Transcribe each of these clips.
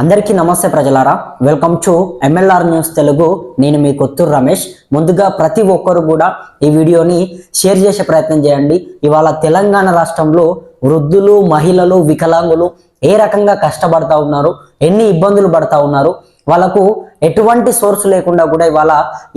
అందరికీ నమస్తే ప్రజలారా. Welcome to MLR news Telugu నేను మీ కొత్తూరు రమేష్. ముందుగా ప్రతి ఒక్కరు కూడా ఈ వీడియోని షేర్ చేసే ప్రయత్నం చేయండి. ఇవాళ తెలంగాణ రాష్ట్రంలో వృద్ధులు మహిళలు వికలాంగులు ఏ రకంగా కష్టపడతా ఉన్నారు ఎన్ని ఇబ్బందులు పడతా ఉన్నారు వాళ్ళకు ఎటువంటి సోర్స్ లేకుండా కూడా ఇవాళ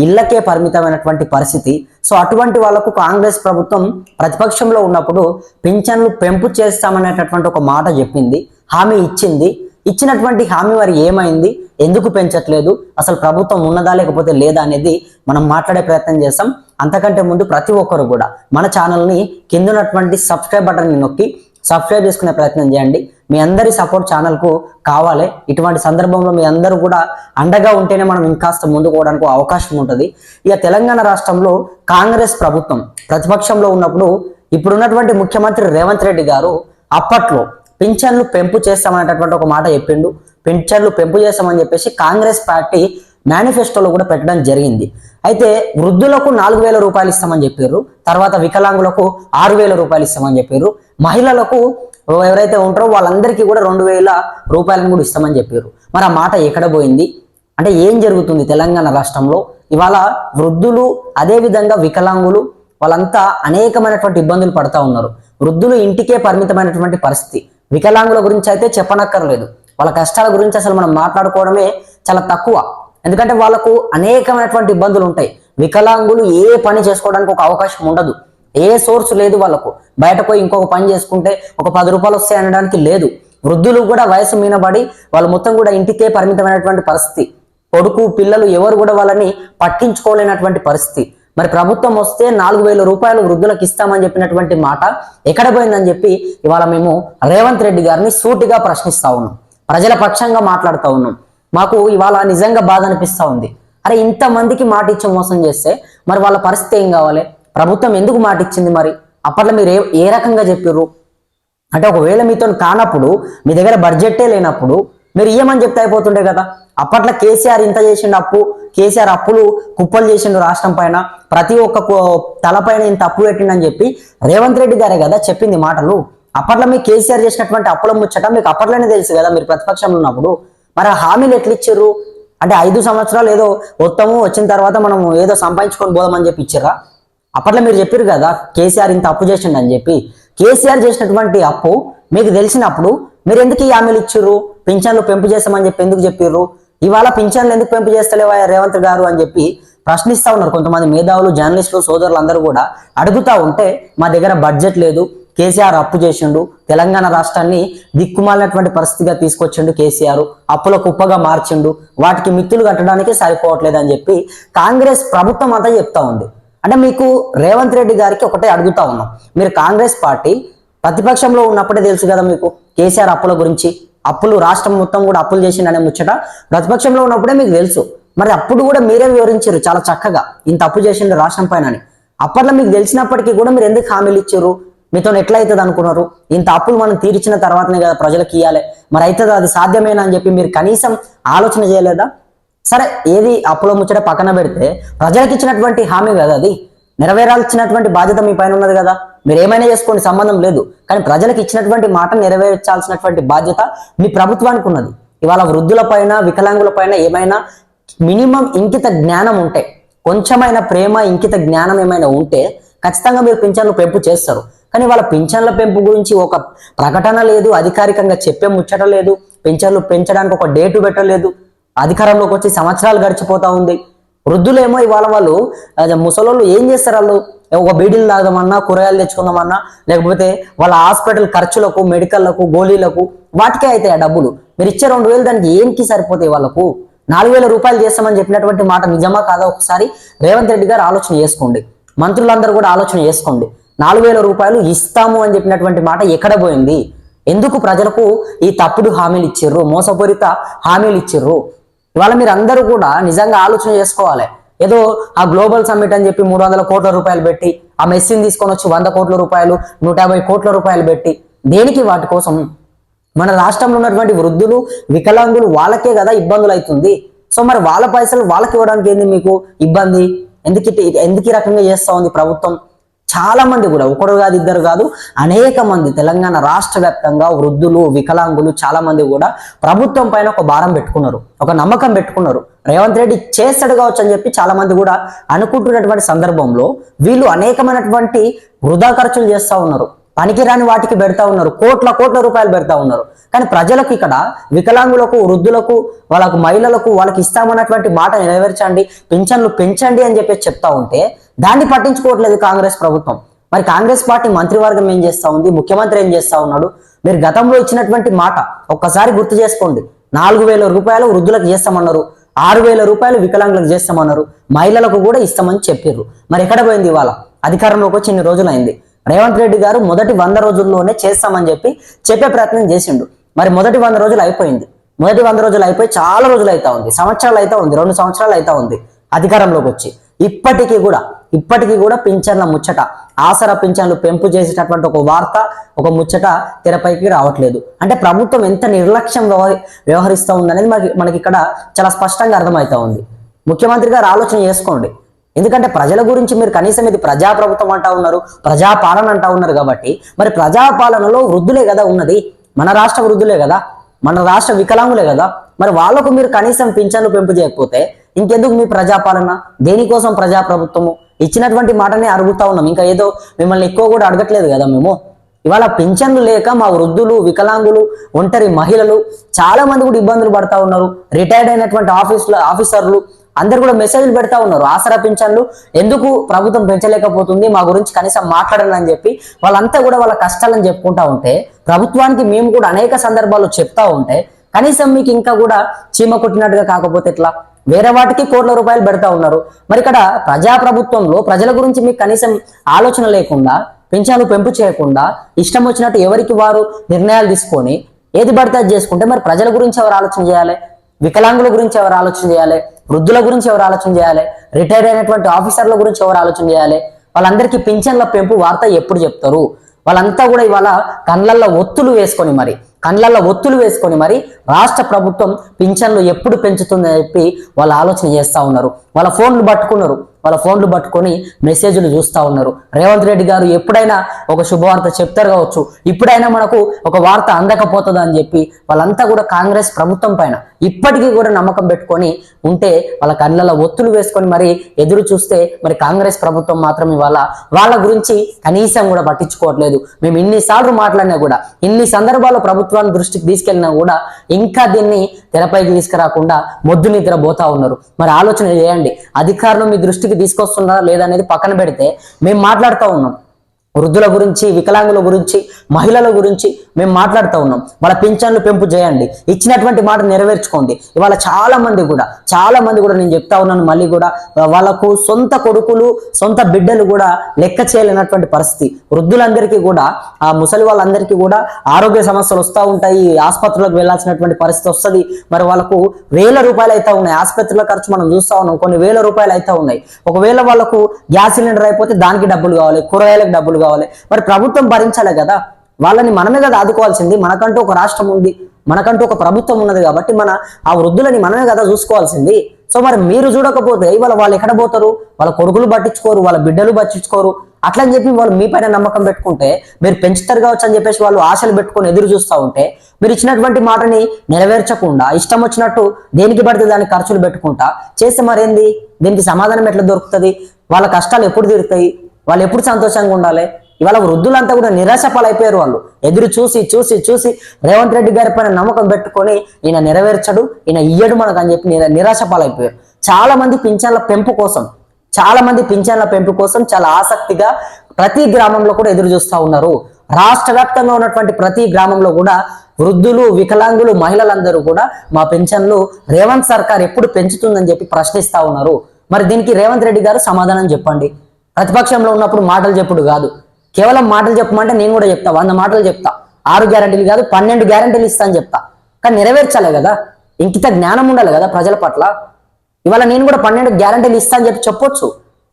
ఇళ్ళకే పరిమితమైనటువంటి పరిస్థితి. సో అటువంటి వాళ్ళకు కాంగ్రెస్ ప్రభుత్వం ప్రతిపక్షంలో ఉన్నప్పుడు పింఛన్లు పెంపు చేస్తామనేటటువంటి ఒక మాట చెప్పింది హామీ ఇచ్చింది. ఇచ్చినటువంటి హామీ వారి ఏమైంది? ఎందుకు పెంచట్లేదు? అసలు ప్రభుత్వం ఉన్నదా లేకపోతే లేదా అనేది మనం మాట్లాడే ప్రయత్నం చేస్తాం. అంతకంటే ముందు ప్రతి ఒక్కరు కూడా మన ఛానల్ని కింద ఉన్నటువంటి సబ్స్క్రైబ్ బటన్ని నొక్కి సబ్స్క్రైబ్ చేసుకునే ప్రయత్నం చేయండి. మీ అందరి సపోర్ట్ ఛానల్కు కావాలి. ఇటువంటి సందర్భంలో మీ అందరూ కూడా అండగా ఉంటేనే మనం ఇంకాస్త ముందుకోవడానికి అవకాశం ఉంటుంది. ఇక తెలంగాణ రాష్ట్రంలో కాంగ్రెస్ ప్రభుత్వం ప్రతిపక్షంలో ఉన్నప్పుడు ఇప్పుడున్నటువంటి ముఖ్యమంత్రి రేవంత్ రెడ్డి గారు అప్పట్లో పింఛన్లు పెంపు చేస్తామనేటటువంటి ఒక మాట చెప్పిండు. పింఛన్లు పెంపు చేస్తామని చెప్పేసి కాంగ్రెస్ పార్టీ మేనిఫెస్టోలో కూడా పెట్టడం జరిగింది. అయితే వృద్ధులకు నాలుగు వేల రూపాయలు ఇస్తామని చెప్పారు. తర్వాత వికలాంగులకు ఆరు వేల రూపాయలు ఇస్తామని చెప్పారు. మహిళలకు ఎవరైతే ఉంటారో వాళ్ళందరికీ కూడా రెండు వేల రూపాయలను కూడా ఇస్తామని చెప్పారు. మరి ఆ మాట ఎక్కడ పోయింది? అంటే ఏం జరుగుతుంది తెలంగాణ రాష్ట్రంలో? ఇవాళ వృద్ధులు అదేవిధంగా వికలాంగులు వాళ్ళంతా అనేకమైనటువంటి ఇబ్బందులు పడతా ఉన్నారు. వృద్ధులు ఇంటికే పరిమితమైనటువంటి పరిస్థితి. వికలాంగుల గురించి అయితే చెప్పనక్కర్లేదు. వాళ్ళ కష్టాల గురించి అసలు మనం మాట్లాడుకోవడమే చాలా తక్కువ. ఎందుకంటే వాళ్ళకు అనేకమైనటువంటి ఇబ్బందులు ఉంటాయి. వికలాంగులు ఏ పని చేసుకోవడానికి ఒక అవకాశం ఉండదు. ఏ సోర్స్ లేదు వాళ్ళకు. బయట పోయి ఇంకొక పని చేసుకుంటే ఒక పది రూపాయలు వస్తాయి అనడానికి లేదు. వృద్ధులు కూడా వయసు మీనబడి వాళ్ళు మొత్తం కూడా ఇంటికే పరిమితమైనటువంటి పరిస్థితి. కొడుకు పిల్లలు ఎవరు కూడా వాళ్ళని పట్టించుకోలేనటువంటి పరిస్థితి. మరి ప్రభుత్వం వస్తే నాలుగు వేల రూపాయలు వృద్ధులకు ఇస్తామని చెప్పినటువంటి మాట ఎక్కడ పోయిందని చెప్పి ఇవాళ మేము రేవంత్ రెడ్డి గారిని సూటిగా ప్రశ్నిస్తా ఉన్నాం. ప్రజల పక్షంగా మాట్లాడుతూ ఉన్నాం. మాకు ఇవాళ నిజంగా బాధ అనిపిస్తా ఉంది. అరే ఇంతమందికి మాట ఇచ్చి మోసం చేస్తే మరి వాళ్ళ పరిస్థితి ఏం కావాలి? ప్రభుత్వం ఎందుకు మాట ఇచ్చింది మరి? అప్పట్లో మీరు ఏ ఏ రకంగా చెప్పారు అంటే ఒకవేళ మీతో కానప్పుడు మీ దగ్గర బడ్జెటే లేనప్పుడు మీరు ఇయ్యమని చెప్తే అయిపోతుండే కదా. అప్పట్లో కేసీఆర్ ఇంత చేసిండు అప్పు కేసీఆర్ అప్పులు కుప్పలు చేసిండు రాష్ట్రం పైన. ప్రతి ఒక్క తలపైన ఇంత అప్పు పెట్టిండని చెప్పి రేవంత్ రెడ్డి గారే కదా చెప్పింది మాటలు. అప్పట్లో మీకు కేసీఆర్ చేసినటువంటి అప్పుల ముచ్చట మీకు అప్పట్లోనే తెలుసు కదా మీరు ప్రతిపక్షంలో ఉన్నప్పుడు. మరి ఆ హామీలు ఎట్లా ఇచ్చారు అంటే ఐదు సంవత్సరాలు ఏదో ఉత్తమం వచ్చిన తర్వాత మనం ఏదో సంపాదించుకొని పోదామని చెప్పి ఇచ్చారా అప్పట్లో మీరు చెప్పారు కదా కేసీఆర్ ఇంత అప్పు చేసిండు అని చెప్పి. కేసీఆర్ చేసినటువంటి అప్పు మీకు తెలిసినప్పుడు మీరు ఎందుకు ఈ హామీలు ఇచ్చారు పింఛన్లు పెంపు చేస్తామని చెప్పి ఎందుకు చెప్పిర్రు? ఇవాళ పింఛన్లు ఎందుకు పెంపు చేస్తలేవా రేవంత్ గారు అని చెప్పి ప్రశ్నిస్తా ఉన్నారు కొంతమంది మేధావులు జర్నలిస్టులు సోదరులు అందరూ కూడా. అడుగుతా ఉంటే మా దగ్గర బడ్జెట్ లేదు. కేసీఆర్ అప్పు చేసిండు. తెలంగాణ రాష్ట్రాన్ని దిక్కుమాలినటువంటి పరిస్థితిగా తీసుకొచ్చిండు కేసీఆర్. అప్పుల కుప్పగా మార్చిండు. వాటికి మిత్తులు కట్టడానికి సరిపోవట్లేదు అని చెప్పి కాంగ్రెస్ ప్రభుత్వం అంతా చెప్తా ఉంది. అంటే మీకు రేవంత్ రెడ్డి గారికి ఒకటే అడుగుతా ఉన్నాం. మీరు కాంగ్రెస్ పార్టీ ప్రతిపక్షంలో ఉన్నప్పుడే తెలుసు కదా మీకు. కేసీఆర్ అప్పుల గురించి అప్పులు రాష్ట్రం మొత్తం కూడా అప్పులు చేసిండనే ముచ్చట ప్రతిపక్షంలో ఉన్నప్పుడే మీకు తెలుసు. మరి అప్పుడు కూడా మీరే వివరించారు చాలా చక్కగా. ఇంత అప్పు చేసిండు రాష్ట్రం పైన అని అప్పట్లో మీకు తెలిసినప్పటికీ కూడా మీరు ఎందుకు హామీలు ఇచ్చారు? మీతో ఎట్లా అవుతుంది అనుకున్నారు? ఇంత అప్పులు మనం తీర్చిన తర్వాతనే కదా ప్రజలకు ఇవ్వాలి మరి అవుతుందా? అది సాధ్యమేనా అని చెప్పి మీరు కనీసం ఆలోచన చేయలేదా? సరే ఏది అప్పుల ముచ్చట పక్కన పెడితే ప్రజలకు ఇచ్చినటువంటి హామీ కదా అది. నెరవేరాల్సినటువంటి బాధ్యత మీ పైన ఉన్నది కదా? మీరు ఏమైనా చేసుకోండి సంబంధం లేదు. కానీ ప్రజలకు ఇచ్చినటువంటి మాట నెరవేర్చాల్సినటువంటి బాధ్యత మీ ప్రభుత్వానికి ఉన్నది. ఇవాళ వృద్ధుల పైన వికలాంగుల పైన ఏమైనా మినిమం ఇంకిత జ్ఞానం ఉంటే కొంచెమైన ప్రేమ ఇంకిత జ్ఞానం ఏమైనా ఉంటే ఖచ్చితంగా మీరు పింఛన్లు పెంపు చేస్తారు. కానీ వాళ్ళ పింఛన్ల పెంపు గురించి ఒక ప్రకటన లేదు అధికారికంగా చెప్పే ముచ్చట లేదు పింఛన్లు పెంచడానికి ఒక డేటు పెట్టలేదు అధికారంలోకి వచ్చి సంవత్సరాలు గడిచిపోతా ఉంది. వృద్ధులేమో ఇవాళ వాళ్ళు ముసలోళ్ళు ఏం చేస్తారు వాళ్ళు? ఒక బీడీలు తాగదామన్నా కూరగాయలు తెచ్చుకుందామన్నా లేకపోతే వాళ్ళ హాస్పిటల్ ఖర్చులకు మెడికల్లకు గోళీలకు వాటికే అవుతాయి ఆ డబ్బులు. మీరు ఇచ్చే రెండు వేలు దానికి ఏంకి సరిపోతాయి వాళ్ళకు? నాలుగు వేల రూపాయలు చేస్తామని చెప్పినటువంటి మాట నిజమా కాదా ఒకసారి? రేవంత్ రెడ్డి గారు ఆలోచన చేసుకోండి. మంత్రులందరూ కూడా ఆలోచన చేసుకోండి. నాలుగు వేల రూపాయలు ఇస్తాము అని చెప్పినటువంటి మాట ఎక్కడ పోయింది? ఎందుకు ప్రజలకు ఈ తప్పుడు హామీలు ఇచ్చిర్రు మోసపూరిత హామీలు ఇచ్చిర్రు ఇవాళ మీరు అందరూ కూడా నిజంగా ఆలోచన చేసుకోవాలి. ఏదో ఆ గ్లోబల్ సమ్మిట్ అని చెప్పి మూడు వందల కోట్ల రూపాయలు పెట్టి ఆ మెస్సిని తీసుకొని వచ్చి వంద కోట్ల రూపాయలు నూట యాభై కోట్ల రూపాయలు పెట్టి దేనికి వాటి కోసం? మన రాష్ట్రంలో ఉన్నటువంటి వృద్ధులు వికలాంగులు వాళ్ళకే కదా ఇబ్బందులు అవుతుంది సో మరి వాళ్ళ పైసలు వాళ్ళకి ఇవ్వడానికి ఏంది మీకు ఇబ్బంది? ఎందుకు ఎందుకు ఈ రకంగా చేస్తా ఉంది ప్రభుత్వం? చాలా మంది కూడా ఒకరు కాదు ఇద్దరు కాదు అనేక మంది తెలంగాణ రాష్ట్ర వ్యాప్తంగా వృద్ధులు వికలాంగులు చాలా మంది కూడా ప్రభుత్వం పైన ఒక భారం పెట్టుకున్నారు ఒక నమ్మకం పెట్టుకున్నారు. రేవంత్ రెడ్డి చేస్తాడు కావచ్చు అని చెప్పి చాలా మంది కూడా అనుకుంటున్నటువంటి సందర్భంలో వీళ్ళు అనేకమైనటువంటి వృధా ఖర్చులు చేస్తూ ఉన్నారు పనికిరాని వాటికి పెడతా ఉన్నారు కోట్ల కోట్ల రూపాయలు పెడతా ఉన్నారు. కానీ ప్రజలకు ఇక్కడ వికలాంగులకు వృద్ధులకు వాళ్ళకు మహిళలకు వాళ్ళకి ఇస్తామన్నటువంటి మాట నెరవేర్చండి పింఛన్లు పెంచండి అని చెప్పేసి చెప్తా ఉంటే దాన్ని పట్టించుకోవట్లేదు కాంగ్రెస్ ప్రభుత్వం. మరి కాంగ్రెస్ పార్టీ మంత్రివర్గం ఏం చేస్తా ఉంది? ముఖ్యమంత్రి ఏం చేస్తా ఉన్నాడు? మీరు గతంలో ఇచ్చినటువంటి మాట ఒక్కసారి గుర్తు చేసుకోండి. నాలుగు వేల రూపాయలు వృద్ధులకు చేస్తామన్నారు. ఆరు వేల రూపాయలు వికలాంగులకు చేస్తామన్నారు. మహిళలకు కూడా ఇస్తామని చెప్పారు మరి ఎక్కడ పోయింది ఇవాళ? అధికారంలోకి వచ్చి ఇన్ని రోజులైంది. రేవంత్ రెడ్డి గారు మొదటి వంద రోజుల్లోనే చేస్తామని చెప్పి చెప్పే ప్రయత్నం చేసిండు. మరి మొదటి వంద రోజులు అయిపోయింది. మొదటి వంద రోజులు అయిపోయి చాలా రోజులు అవుతా ఉంది. సంవత్సరాలు అయితే ఉంది. రెండు సంవత్సరాలు అయితే ఉంది అధికారంలోకి వచ్చి. ఇప్పటికీ కూడా ఇప్పటికీ కూడా పింఛన్ల ముచ్చట ఆసరా పింఛన్లు పెంపు చేసేటటువంటి ఒక వార్త ఒక ముచ్చట తెరపైకి రావట్లేదు. అంటే ప్రభుత్వం ఎంత నిర్లక్ష్యం వ్యవహరిస్తూ ఉందనేది మనకి మనకి ఇక్కడ చాలా స్పష్టంగా అర్థమవుతా ఉంది. ముఖ్యమంత్రి గారు ఆలోచన చేసుకోండి. ఎందుకంటే ప్రజల గురించి మీరు కనీసం ఇది ప్రజాప్రభుత్వం అంటా ఉన్నారు ప్రజాపాలన అంటా ఉన్నారు కాబట్టి మరి ప్రజాపాలనలో వృద్ధులే కదా ఉన్నది. మన రాష్ట్ర వృద్ధులే కదా. మన రాష్ట్ర వికలాంగులే కదా. మరి వాళ్ళకు మీరు కనీసం పింఛన్లు పెంపు చేయకపోతే ఇంకెందుకు మీ ప్రజాపాలన? దేనికోసం ప్రజాప్రభుత్వము? ఇచ్చినటువంటి మాటనే అడుగుతా ఉన్నాం. ఇంకా ఏదో మిమ్మల్ని ఎక్కువ కూడా అడగట్లేదు కదా మేము? ఇవాళ పింఛన్లు లేక మా వృద్ధులు వికలాంగులు ఒంటరి మహిళలు చాలా మంది కూడా ఇబ్బందులు పడతా ఉన్నారు. రిటైర్డ్ అయినటువంటి ఆఫీసుల ఆఫీసర్లు అందరు కూడా మెసేజ్లు పెడతా ఉన్నారు. ఆసరా పింఛన్లు ఎందుకు ప్రభుత్వం పెంచలేకపోతుంది? మా గురించి కనీసం మాట్లాడనని చెప్పి వాళ్ళంతా కూడా వాళ్ళ కష్టాలను చెప్పుకుంటా ఉంటే ప్రభుత్వానికి మేము కూడా అనేక సందర్భాల్లో చెప్తా ఉంటే కనీసం మీకు ఇంకా కూడా చీమ కొట్టినట్టుగా కాకపోతే ఎట్లా? వేరే వాటికి కోట్ల రూపాయలు పెడతా ఉన్నారు. మరి ఇక్కడ ప్రజాప్రభుత్వంలో ప్రజల గురించి మీకు కనీసం ఆలోచన లేకుండా పింఛన్లు పెంపు చేయకుండా ఇష్టం వచ్చినట్టు ఎవరికి వారు నిర్ణయాలు తీసుకొని ఏది పడితే అది చేసుకుంటే మరి ప్రజల గురించి ఎవరు ఆలోచన చేయాలి? వికలాంగుల గురించి ఎవరు ఆలోచన చేయాలి? వృద్ధుల గురించి ఎవరు ఆలోచన చేయాలి? రిటైర్ అయినటువంటి ఆఫీసర్ల గురించి ఎవరు ఆలోచన చేయాలి? వాళ్ళందరికీ పింఛన్ల పెంపు వార్త ఎప్పుడు చెప్తారు? వాళ్ళంతా కూడా ఇవాళ కళ్ళల్లో ఒత్తులు వేసుకొని మరి కండ్లల్లో ఒత్తులు వేసుకొని మరి రాష్ట్ర ప్రభుత్వం పింఛన్లు ఎప్పుడు పెంచుతుందని చెప్పి వాళ్ళు ఆలోచన చేస్తూ ఉన్నారు. వాళ్ళ ఫోన్లు పట్టుకున్నారు. వాళ్ళ ఫోన్లు పట్టుకొని మెసేజ్లు చూస్తా ఉన్నారు. రేవంత్ రెడ్డి గారు ఎప్పుడైనా ఒక శుభవార్త చెప్తారు కావచ్చు. ఇప్పుడైనా మనకు ఒక వార్త అందకపోతుంది అని చెప్పి వాళ్ళంతా కూడా కాంగ్రెస్ ప్రభుత్వం పైన ఇప్పటికీ కూడా నమ్మకం పెట్టుకొని ఉంటే వాళ్ళ కళ్ళలో ఒత్తులు వేసుకొని మరి ఎదురు చూస్తే మరి కాంగ్రెస్ ప్రభుత్వం మాత్రం ఇవాళ వాళ్ళ గురించి కనీసం కూడా పట్టించుకోవట్లేదు. మేము ఇన్నిసార్లు మాట్లాడినా కూడా ఇన్ని సందర్భాల్లో ప్రభుత్వాన్ని దృష్టికి తీసుకెళ్ళినా కూడా ఇంకా దీన్ని తెరపైకి తీసుకురాకుండా మొద్దు నిద్ర పోతా ఉన్నారు. మరి ఆలోచన చేయండి. అధికారులు మీ దృష్టికి తీసుకొస్తున్నారా లేదా అనేది పక్కన పెడితే మేము మాట్లాడుతూ ఉన్నాం. వృద్ధుల గురించి వికలాంగుల గురించి మహిళల గురించి మేము మాట్లాడుతూ ఉన్నాం. వాళ్ళ పింఛన్లు పెంపు చేయండి. ఇచ్చినటువంటి మాట నెరవేర్చుకోండి. ఇవాళ చాలా మంది కూడా చాలా మంది కూడా నేను చెప్తా ఉన్నాను మళ్ళీ కూడా వాళ్ళకు సొంత కొడుకులు సొంత బిడ్డలు కూడా లెక్క చేయలేనటువంటి పరిస్థితి. వృద్ధులందరికీ కూడా ఆ ముసలి వాళ్ళందరికీ కూడా ఆరోగ్య సమస్యలు వస్తూ ఉంటాయి. ఆసుపత్రులకు వెళ్ళాల్సినటువంటి పరిస్థితి వస్తుంది. మరి వాళ్ళకు వేల రూపాయలు అయితే ఉన్నాయి. ఆసుపత్రుల ఖర్చు మనం చూస్తా ఉన్నాం. కొన్ని వేల రూపాయలు అయితే ఉన్నాయి. ఒకవేళ వాళ్ళకు గ్యాస్ సిలిండర్ అయిపోతే దానికి డబ్బులు కావాలి. కూరగాయలకు డబ్బులు కావాలి. మరి ప్రభుత్వం భరించాలి కదా? వాళ్ళని మనమే కదా ఆదుకోవాల్సింది. మనకంటూ ఒక రాష్ట్రం ఉంది. మనకంటూ ఒక ప్రభుత్వం ఉన్నది కాబట్టి మన ఆ వృద్ధులని మనమే కదా చూసుకోవాల్సింది. సో మరి మీరు చూడకపోతే ఇవాళ వాళ్ళు ఎక్కడ పోతారు? వాళ్ళ కొడుకులు పట్టించుకోరు వాళ్ళ బిడ్డలు పట్టించుకోరు. అట్లా అని చెప్పి వాళ్ళు మీ పైన నమ్మకం పెట్టుకుంటే మీరు పెంచుతారు కావచ్చు అని చెప్పేసి వాళ్ళు ఆశలు పెట్టుకొని ఎదురు చూస్తూ ఉంటే మీరు ఇచ్చినటువంటి మాటని నెరవేర్చకుండా ఇష్టం వచ్చినట్టు దేనికి పడితే దానికి ఖర్చులు పెట్టుకుంటా చేస్తే మరేంది? దీనికి సమాధానం ఎట్లా దొరుకుతుంది? వాళ్ళ కష్టాలు ఎప్పుడు తీరుతాయి? వాళ్ళు ఎప్పుడు సంతోషంగా ఉండాలి? ఇవాళ వృద్ధులంతా కూడా నిరాశ పాలైపోయారు వాళ్ళు. ఎదురు చూసి చూసి చూసి రేవంత్ రెడ్డి గారి పైన నమ్మకం పెట్టుకొని ఈయన నెరవేర్చడు ఈయన ఇయ్యడు మనకు అని చెప్పి నిరాశ పాలైపోయారు చాలా మంది పింఛన్ల పెంపు కోసం చాలా మంది పింఛన్ల పెంపు కోసం చాలా ఆసక్తిగా ప్రతి గ్రామంలో కూడా ఎదురు చూస్తూ ఉన్నారు. రాష్ట్ర వ్యాప్తంగా ఉన్నటువంటి ప్రతి గ్రామంలో కూడా వృద్ధులు వికలాంగులు మహిళలందరూ కూడా మా పెన్షన్లు రేవంత్ సర్కార్ ఎప్పుడు పెంచుతుందని చెప్పి ప్రశ్నిస్తా ఉన్నారు. మరి దీనికి రేవంత్ రెడ్డి గారు సమాధానం చెప్పండి. ప్రతిపక్షంలో ఉన్నప్పుడు మాటలు చెప్పుడు కాదు. కేవలం మాటలు చెప్పమంటే నేను కూడా చెప్తా వంద మాటలు చెప్తా. ఆరు గ్యారంటీలు కాదు పన్నెండు గ్యారంటీలు ఇస్తా అని చెప్తా. కానీ నెరవేర్చాలి కదా. ఇంకిత జ్ఞానం ఉండాలి కదా ప్రజల పట్ల. ఇవాళ నేను కూడా పన్నెండు గ్యారంటీలు ఇస్తా అని చెప్పి చెప్పొచ్చు.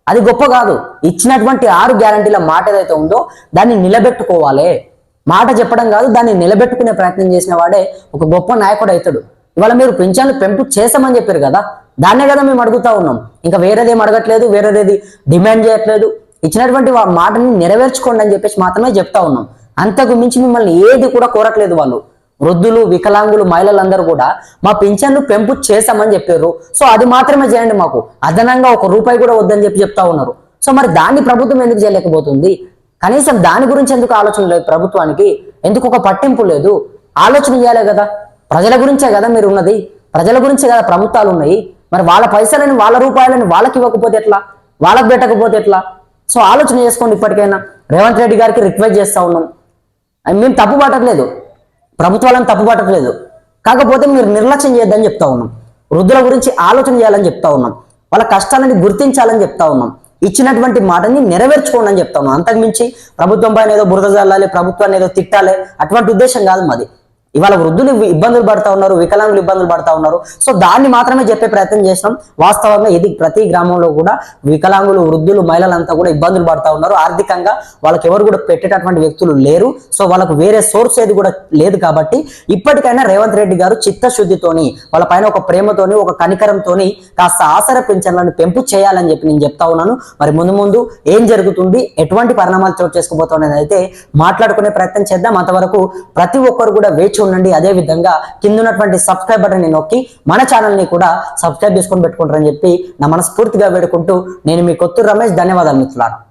అది గొప్ప కాదు. ఇచ్చినటువంటి ఆరు గ్యారంటీల మాట ఏదైతే ఉందో దాన్ని నిలబెట్టుకోవాలి. మాట చెప్పడం కాదు దాన్ని నిలబెట్టుకునే ప్రయత్నం చేసిన వాడే ఒక గొప్ప నాయకుడు అవుతాడు. ఇవాళ మీరు పింఛన్లు పెంపు చేసామని చెప్పారు కదా. దాన్నే కదా మేము అడుగుతా ఉన్నాం. ఇంకా వేరేదేం అడగట్లేదు వేరేదేది డిమాండ్ చేయట్లేదు. ఇచ్చినటువంటి మాటని నెరవేర్చుకోండి అని చెప్పేసి మాత్రమే చెప్తా ఉన్నాం. అంతకు మించి మిమ్మల్ని ఏది కూడా కోరట్లేదు వాళ్ళు. వృద్ధులు వికలాంగులు మహిళలందరూ కూడా మా పింఛన్లు పెంపు చేశామని చెప్పారు. సో అది మాత్రమే చేయండి మాకు. అదనంగా ఒక రూపాయి కూడా వద్దని చెప్పి చెప్తా ఉన్నారు. సో మరి దాన్ని ప్రభుత్వం ఎందుకు చేయలేకపోతుంది? కనీసం దాని గురించి ఎందుకు ఆలోచన లేదు ప్రభుత్వానికి? ఎందుకు ఒక పట్టింపు లేదు? ఆలోచన చేయాలి కదా. ప్రజల గురించే కదా మీరు ఉన్నది ప్రజల గురించే కదా ప్రభుత్వాలు ఉన్నాయి. మరి వాళ్ళ పైసలని వాళ్ళ రూపాయలని వాళ్ళకి ఇవ్వకపోతే ఎట్లా? వాళ్ళకి పెట్టకపోతే ఎట్లా? సో ఆలోచన చేసుకోండి ఇప్పటికైనా. రేవంత్ రెడ్డి గారికి రిక్వెస్ట్ చేస్తా ఉన్నాం. మేము తప్పు పట్టట్లేదు. ప్రభుత్వాలను తప్పు పట్టట్లేదు. కాకపోతే మీరు నిర్లక్ష్యం చేయొద్దని చెప్తా ఉన్నాం. వృద్ధుల గురించి ఆలోచన చేయాలని చెప్తా ఉన్నాం. వాళ్ళ కష్టాలని గుర్తించాలని చెప్తా ఉన్నాం. ఇచ్చినటువంటి మాటని నెరవేర్చుకోండి అని చెప్తా ఉన్నాం. అంతకుమించి ప్రభుత్వం పైన ఏదో బురద జల్లాలి ప్రభుత్వాన్ని ఏదో తిట్టాలి. అటువంటి ఉద్దేశం కాదు మాది. ఇవాళ వృద్ధులు ఇబ్బందులు పడతా ఉన్నారు వికలాంగులు ఇబ్బందులు పడతా ఉన్నారు. సో దాన్ని మాత్రమే చెప్పే ప్రయత్నం చేసినాం. వాస్తవంగా ఇది ప్రతి గ్రామంలో కూడా వికలాంగులు వృద్ధులు మహిళలంతా కూడా ఇబ్బందులు పడతా ఉన్నారు. ఆర్థికంగా వాళ్ళకి ఎవరు కూడా పెట్టేటటువంటి వ్యక్తులు లేరు. సో వాళ్ళకు వేరే సోర్స్ ఏది కూడా లేదు కాబట్టి ఇప్పటికైనా రేవంత్ రెడ్డి గారు చిత్తశుద్ధితోని వాళ్ళ పైన ఒక ప్రేమతోని ఒక కనికరంతోని కాస్త ఆసర పెంచలను పెంపు చేయాలని చెప్పి నేను చెప్తా ఉన్నాను. మరి ముందు ముందు ఏం జరుగుతుంది ఎటువంటి పరిణామాలు చోటు చేసుకోబోతున్నది అయితే మాట్లాడుకునే ప్రయత్నం చేద్దాం. అంతవరకు ప్రతి ఒక్కరు కూడా వేచి ఉండండి అదే విధంగా కింద ఉన్నటువంటి సబ్స్క్రైబ్ బటన్ నొక్కి మన ఛానల్ని కూడా సబ్స్క్రైబ్ చేసుకొని పెట్టుకుంటారని చెప్పి నా మనస్ఫూర్తిగా వేడుకుంటూ నేను మీ కొత్తూరు రమేష్. ధన్యవాదాలు మిత్రులారా.